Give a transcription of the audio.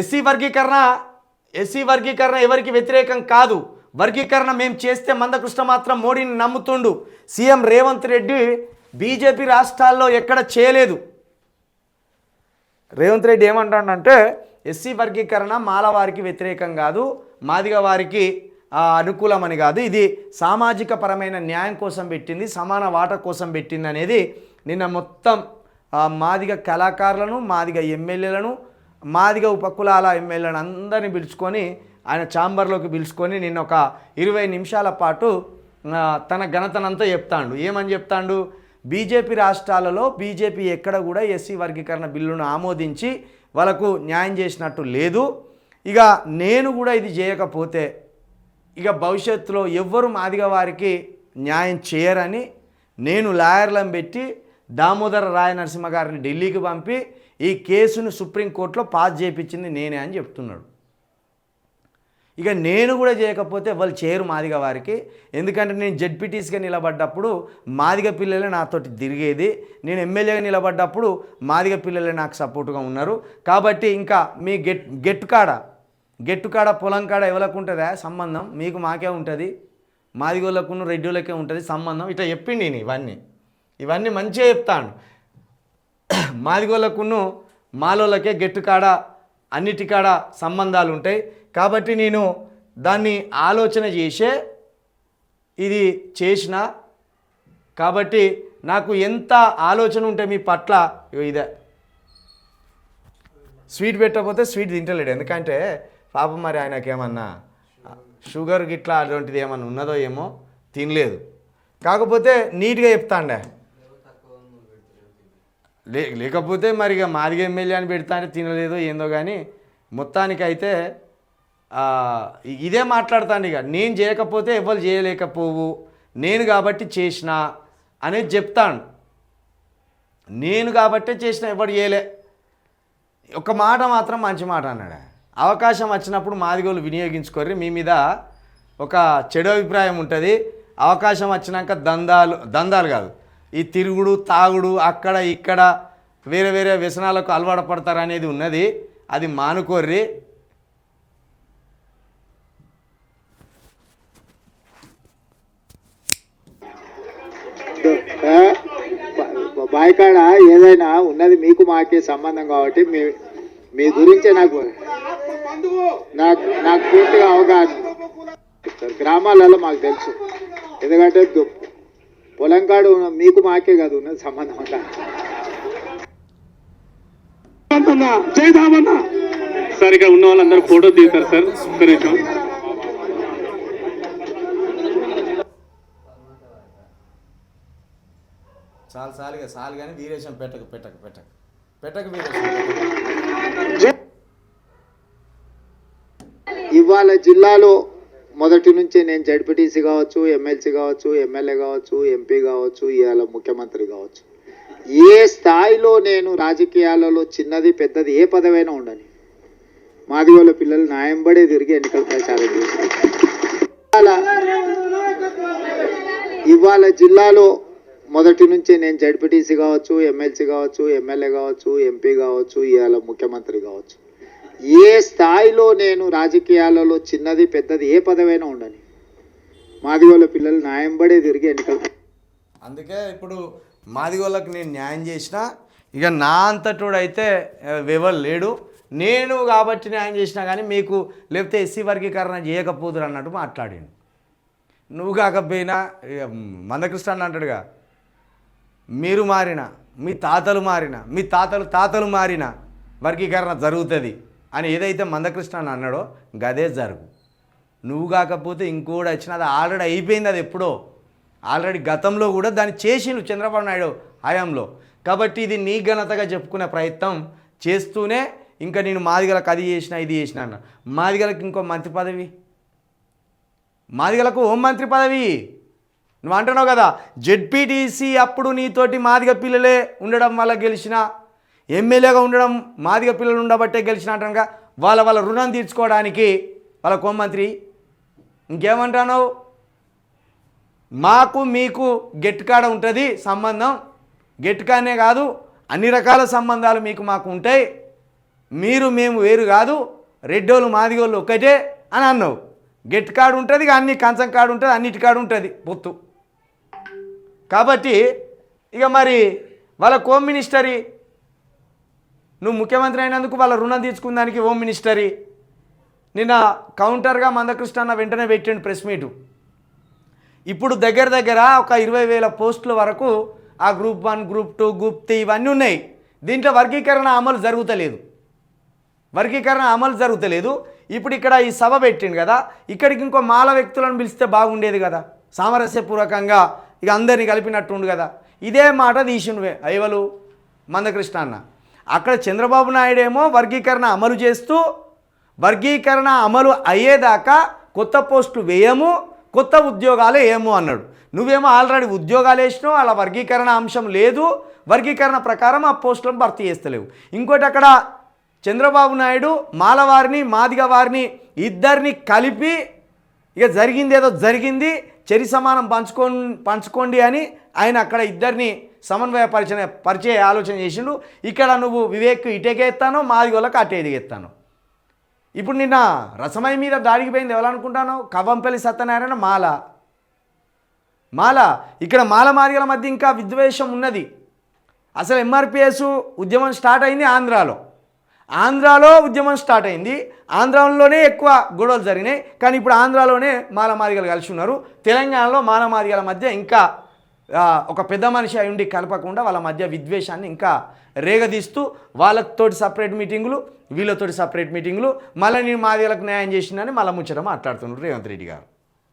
SC వర్గీకరణ SC వర్గీకరణ ఎవరికి వ్యతిరేకం కాదు. వర్గీకరణ మేము చేస్తే మందకృష్ణ మాత్రం మోడీని నమ్ముతుండు. సీఎం రేవంత్ రెడ్డి బీజేపీ రాష్ట్రాల్లో ఎక్కడ చేయలేదు. రేవంత్ రెడ్డి ఏమంటాడంటే ఎస్సీ వర్గీకరణ మాలవారికి వ్యతిరేకం కాదు మాదిగ వారికి అనుకూలమని కాదు. ఇది సామాజిక పరమైన న్యాయం కోసం పెట్టింది సమాన వాట కోసం పెట్టింది అనేది నిన్న మొత్తం మాదిగ కళాకారులను మాదిగ ఎమ్మెల్యేలను మాదిగ ఉపకులాల ఎమ్మెల్యేలను అందరినీ పిలుచుకొని ఆయన ఛాంబర్లోకి పిలుచుకొని నిన్న ఒక ఇరవై నిమిషాల పాటు తన ఘనతనంతా చెప్తాండు. ఏమని చెప్తాండు? బీజేపీ రాష్ట్రాలలో బీజేపీ ఎక్కడ కూడా ఎస్సీ వర్గీకరణ బిల్లును ఆమోదించి వాళ్ళకు న్యాయం చేసినట్టు లేదు. ఇక నేను కూడా ఇది చేయకపోతే ఇక భవిష్యత్తులో ఎవ్వరు మాదిగ వారికి న్యాయం చేయరని నేను లాయర్లను పెట్టి దామోదర రాయ నరసింహ గారిని ఢిల్లీకి పంపి ఈ కేసును సుప్రీంకోర్టులో పాస్ చేయించింది నేనే అని చెప్తున్నాడు. ఇక నేను కూడా చేయకపోతే వాళ్ళు చేయరు మాదిగ వారికి. ఎందుకంటే నేను జడ్పీటీస్గా నిలబడ్డప్పుడు మాదిగ పిల్లలే నాతోటి తిరిగేది. నేను ఎమ్మెల్యేగా నిలబడ్డప్పుడు మాదిగ పిల్లలే నాకు సపోర్ట్గా ఉన్నారు. కాబట్టి ఇంకా మీ గెట్ గెట్టుకాడ గెట్టుకాడ గెట్టు కాడ పొలం కాడ ఎవరికి ఉంటుందా సంబంధం? మీకు మాకే ఉంటుంది. మాదిగోళ్ళకును రెడ్డిలకే ఉంటుంది సంబంధం. ఇట్లా చెప్పిండి నేను ఇవన్నీ. ఇవన్నీ మంచిగా చెప్తాను మాదిగోళ్ళకును మాలోళ్ళకే గెట్టు కాడ అన్నిటి కాడ సంబంధాలు ఉంటాయి కాబట్టి నేను దాన్ని ఆలోచన చేసే ఇది చేసిన. కాబట్టి నాకు ఎంత ఆలోచన ఉంటే మీ పట్ల ఇదే. స్వీట్ పెట్టకపోతే స్వీట్ తింటలేడు. ఎందుకంటే పాపం మరి ఆయనకేమన్నా షుగర్ గిట్లా అటువంటిది ఏమన్నా ఉన్నదో ఏమో తినలేదు. కాకపోతే నీట్గా చెప్తాండే. లే లేకపోతే మరి ఇక మాదిగ ఎమ్మెల్యే అని పెడతా అంటే ఏందో కానీ మొత్తానికైతే అయితే ఇదే మాట్లాడతాను ఇక నేను చేయకపోతే ఎవరు చేయలేకపోవు. నేను కాబట్టి చేసిన అనేది చెప్తాను నేను కాబట్టే చేసిన ఎవరు చేయలే. ఒక మాట మాత్రం మంచి మాట అన్నాడు అవకాశం వచ్చినప్పుడు మాదిగోళ్ళు వినియోగించుకోర్రి. మీ మీద ఒక చెడు అభిప్రాయం ఉంటుంది. అవకాశం వచ్చినాక దందాలు దందాలు కాదు. ఈ తిరుగుడు తాగుడు అక్కడ ఇక్కడ వేరే వేరే వ్యసనాలకు అలవాటు పడతారు అనేది ఉన్నది. అది మానుకోర్రి. బాయికాడ ఏదైనా ఉన్నది మీకు మాకే సంబంధం కాబట్టి మీ మీ గురించే నాకు నాకు నాకు పూర్తిగా అవగాహన. గ్రామాలలో మాకు తెలుసు. ఎందుకంటే పొలం కాడు మీకు మాకే కాదు ఉన్నది సంబంధం అంతా సార్ ఇక్కడ ఉన్న వాళ్ళందరూ ఫోటో తీశారు సార్ ఒక్క నిమిషం. చాలు చాలుగా చాలు కానీ వీరేశం పెట్టక పెట్టక పెట్టక. పెట్టక వీరేశం పెట్టక. ఇవాళ జిల్లాలో మొదటి నుంచి నేను జడ్పీటీసీ కావచ్చు ఎమ్మెల్సీ కావచ్చు ఎమ్మెల్యే కావచ్చు ఎంపీ కావచ్చు ఇవాళ ముఖ్యమంత్రి కావచ్చు. ఏ స్థాయిలో నేను రాజకీయాలలో చిన్నది పెద్దది ఏ పదవైనా ఉండని. మాదిగోళ్ళ పిల్లలు న్యాయంబడే తిరిగి ఎన్నికల ప్రచారం చేశారు ఇవాళ ఇవాళ జిల్లాలో మొదటి నుంచి నేను జడ్పీటీసీ కావచ్చు ఎమ్మెల్సీ కావచ్చు ఎమ్మెల్యే కావచ్చు ఎంపీ కావచ్చు ఇవాళ ముఖ్యమంత్రి కావచ్చు. ఏ స్థాయిలో నేను రాజకీయాలలో చిన్నది పెద్దది ఏ పదవైనా ఉండని మాదిగోళ్ళ పిల్లలు న్యాయంబడే తిరిగి ఎన్నికలు అందుకే ఇప్పుడు మాదిగోళ్ళకి నేను న్యాయం చేసిన ఇక నా అంతటోడైతే ఆ, ఎవరు లేడు. నేను కాబట్టి న్యాయం చేసినా కానీ మీకు లేకపోతే ఎస్సీ వర్గీకరణ చేయకపోదురు అన్నట్టు మాట్లాడిండు. నువ్వు కాకపోయినా ఇక మందకృష్ణ అన్న అంటాడుగా మీరు మారిన మీ తాతలు మారిన మీ తాతలు తాతలు మారిన వర్గీకరణ జరుగుతుంది. అని ఏదైతే మందకృష్ణ అని అన్నాడో గదే జరుగు. నువ్వు కాకపోతే ఇంకోటి వచ్చిన అది ఆల్రెడీ అయిపోయింది అది ఎప్పుడో. ఆల్రెడీ గతంలో కూడా దాన్ని చేసిండు చంద్రబాబు నాయుడు హయాంలో. కాబట్టి ఇది నీ ఘనతగా చెప్పుకునే ప్రయత్నం చేస్తూనే ఇంకా నేను మాదిగలకు అది చేసిన ఇది చేసిన అన్న. మాదిగలకు ఇంకో మంత్రి పదవి? మాదిగలకు హోం మంత్రి పదవి? నువ్వు అంటున్నావు కదా జెడ్పీటీసీ అప్పుడు నీతోటి మాదిగ పిల్లలే ఉండడం వల్ల గెలిచిన ఎమ్మెల్యేగా ఉండడం మాదిగ పిల్లలు ఉండబట్టే గెలిచిన వాళ్ళ వాళ్ళ రుణం తీర్చుకోవడానికి వాళ్ళ కోమంత్రి ఇంకేమంటున్నావు మాకు మీకు గెట్టుకాడ ఉంటుంది సంబంధం. గెట్టుకానే కాదు అన్ని రకాల సంబంధాలు మీకు మాకు ఉంటాయి. మీరు మేము వేరు కాదు. రెడ్డోళ్ళు మాదిగోళ్ళు ఒక్కటే అని అన్నావు. గెట్ కాడు ఉంటుంది ఇక అన్ని కంచం కార్డు ఉంటుంది అన్నిటి కాడు ఉంటుంది పొత్తు. కాబట్టి ఇక మరి వాళ్ళ కోమ్ మినిస్టరీ నువ్వు ముఖ్యమంత్రి అయినందుకు వాళ్ళ రుణం తీర్చుకున్నానికి హోమ్ మినిస్టరీ. నిన్న కౌంటర్గా మందకృష్ణ అన్న వెంటనే పెట్టిండు ప్రెస్ మీటు. ఇప్పుడు దగ్గర దగ్గర ఒక ఇరవై వేల పోస్టుల వరకు ఆ group one group two group three ఇవన్నీ ఉన్నాయి. దీంట్లో వర్గీకరణ అమలు జరుగుతలేదు. వర్గీకరణ అమలు జరుగుతలేదు. ఇప్పుడు ఇక్కడ ఈ సభ పెట్టిండు కదా ఇక్కడికి ఇంకో మాల వ్యక్తులను పిలిస్తే బాగుండేది కదా. సామరస్యపూర్వకంగా ఇక అందరినీ కలిపినట్టుండు కదా. ఇదే మాట తీసిండువే అయ్యవలు మందకృష్ణ అన్న. అక్కడ చంద్రబాబు నాయుడు ఏమో వర్గీకరణ అమలు చేస్తూ వర్గీకరణ అమలు అయ్యేదాకా కొత్త పోస్టులు వేయము కొత్త ఉద్యోగాలు ఏమో అన్నాడు. నువ్వేమో ఆల్రెడీ ఉద్యోగాలు వేసినావు అలా వర్గీకరణ అంశం లేదు వర్గీకరణ ప్రకారం ఆ పోస్టులను భర్తీ చేస్తలేవు. ఇంకోటి అక్కడ చంద్రబాబు నాయుడు మాలవారిని మాదిగ వారిని ఇద్దరిని కలిపి ఇక జరిగింది ఏదో జరిగింది చెరి సమానం పంచుకో పంచుకోండి అని ఆయన అక్కడ ఇద్దరిని సమన్వయపరిచిన పరిచయ ఆలోచన చేసిండు. ఇక్కడ నువ్వు వివేక్ ఇటేకెత్తాను మాదిగోళ్ళకి అటే ఎదిగెత్తాను ఇప్పుడు నిన్న రసమై మీద దాడికి పోయింది ఎవరనుకుంటాను? కవ్వంపల్లి సత్యనారాయణ మాల. మాల ఇక్కడ మాల మాదిగల మధ్య ఇంకా విద్వేషం ఉన్నది. అసలు ఎంఆర్పిఎస్ ఉద్యమం స్టార్ట్ అయింది ఆంధ్రాలో. ఆంధ్రాలో ఉద్యమం స్టార్ట్ అయింది. ఆంధ్రాలోనే ఎక్కువ గొడవలు జరిగినాయి. కానీ ఇప్పుడు ఆంధ్రాలోనే మాల మాదిగలు కలిసి ఉన్నారు. తెలంగాణలో మాల మాదిగల మధ్య ఇంకా ఒక పెద్ద మనిషి అయి ఉండి కలపకుండా వాళ్ళ మధ్య విద్వేషాన్ని ఇంకా రేగదీస్తూ వాళ్ళతోటి సపరేట్ మీటింగులు వీళ్ళతోటి సపరేట్ మీటింగులు మళ్ళీ నేను మాదిలకు న్యాయం చేసినని మళ్ళీ ముచ్చట మాట్లాడుతున్నారు రేవంత్ రెడ్డి గారు.